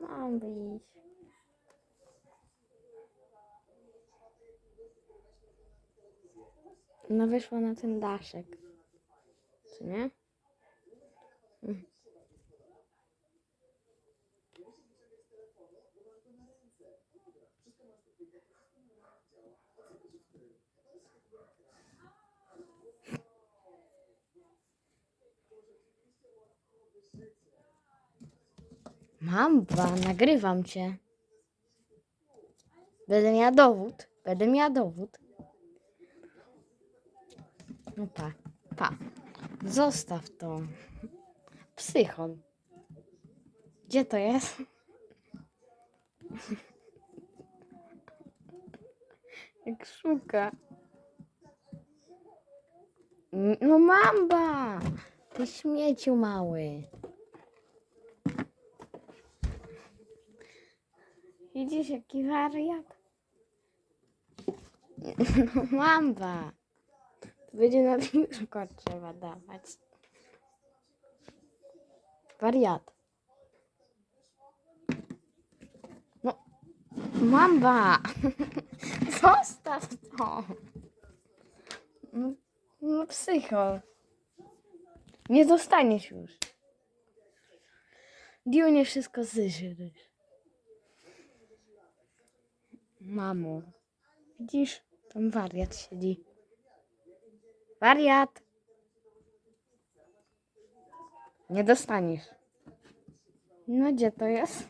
Mam wyjść. No wyszła na ten daszek. Co nie? Mm. Mamba, nagrywam cię. Będę miała dowód. Będę miała dowód. No pa, pa. Zostaw to. Psychol. Gdzie to jest? Jak szuka. No mamba! Ty śmieciu mały. Widzisz jaki wariat? No mamba. To będzie na biurko trzeba dawać. Wariat. No, mamba. Zostaw to. No, no psycho. Nie dostaniesz już. Dio nie wszystko zżyjesz. Mamo, widzisz? Tam wariat siedzi. Wariat! Nie dostaniesz. No gdzie to jest?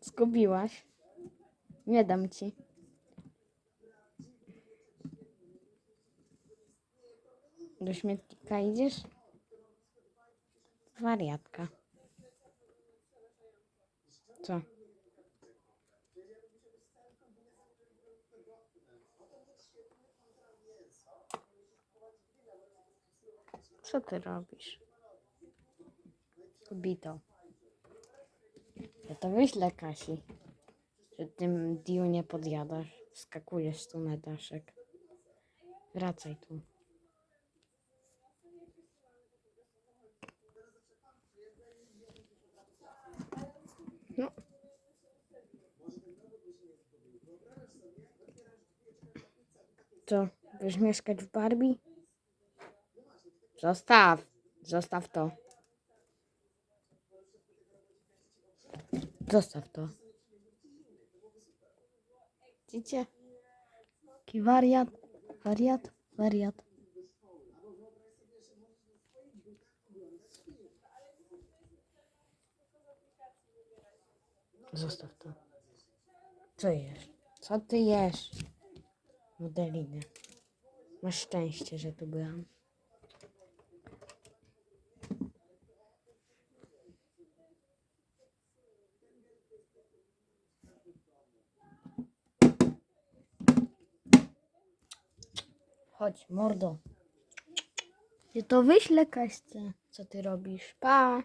Zgubiłaś. Nie dam ci. Do śmietnika idziesz? Wariatka. Co? Co ty robisz? Bito. Ja to wyślę Kasi, że tym Diu nie podjadasz. Skakujesz tu na daszek. Wracaj tu. No. Co? Chcesz mieszkać w Barbie? Zostaw. Zostaw to. Zostaw to. Widzicie? Jaki wariat, wariat, wariat. Zostaw to. Co jesz? Co ty jesz? Modelinę. Masz szczęście, że tu byłam. Chodź, mordo. Ja to wyślę Kaśce. Co ty robisz? Pa.